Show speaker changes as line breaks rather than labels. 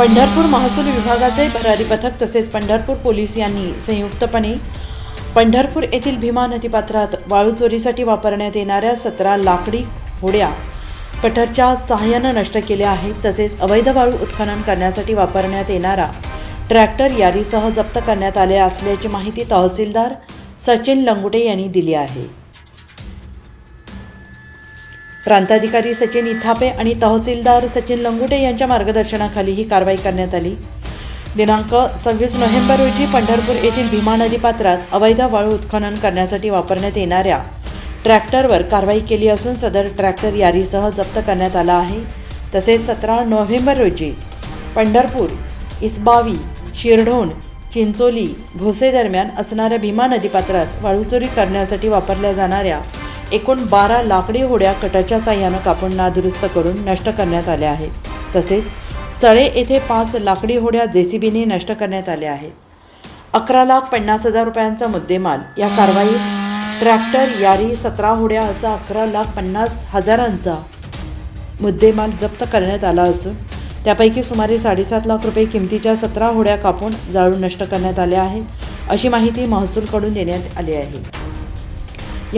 पंढरपूर महसूल विभागाचे भरारी पथक तसेच पंढरपूर पोलीस यांनी संयुक्तपणे पंढरपूर येथील भीमा नदीपात्रात वाळू चोरीसाठी वापरण्यात येणाऱ्या सतरा लाकडी होड्या कटरच्या सहाय्यानं नष्ट केल्या आहेत. तसेच अवैध वाळू उत्खनन करण्यासाठी वापरण्यात येणारा ट्रॅक्टर यारीसह जप्त करण्यात आले असल्याची माहिती तहसीलदार सचिन लंगुटे यांनी दिली आहे. प्रांताधिकारी सचिन इथापे आणि तहसीलदार सचिन लंगुटे यांच्या मार्गदर्शनाखाली ही कारवाई करण्यात आली. दिनांक सव्वीस नोव्हेंबर रोजी पंढरपूर येथील भीमा नदी पात्रात अवैध वाळू उत्खनन करण्यासाठी वापरण्यात येणाऱ्या ट्रॅक्टरवर कारवाई केली असून सदर ट्रॅक्टर यारीसह जप्त करण्यात आला आहे. तसेच सतरा नोव्हेंबर रोजी पंढरपूर इस्बावी शिरढोण चिंचोली भोसे दरम्यान असणाऱ्या भीमा नदीपात्रात वाळूचोरी करण्यासाठी वापरल्या जाणाऱ्या एकूण बारा लाकडी होड्या कटाच्या साह्यानं कापून नादुरुस्त करून नष्ट करण्यात आल्या आहेत तसेच चळे येथे पाच लाकडी होड्या जेसीबीने नष्ट करण्यात आल्या आहेत. अकरा लाख पन्नास हजार रुपयांचा मुद्देमाल या कारवाईत ट्रॅक्टर यारी सतरा होड्या असा अकरा लाख पन्नास हजारांचा मुद्देमाल जप्त करण्यात आला असून त्यापैकी सुमारे साडेसात लाख रुपये किमतीच्या सतरा होड्या कापून जाळून नष्ट करण्यात आल्या आहेत अशी माहिती महसूलकडून देण्यात आली आहे.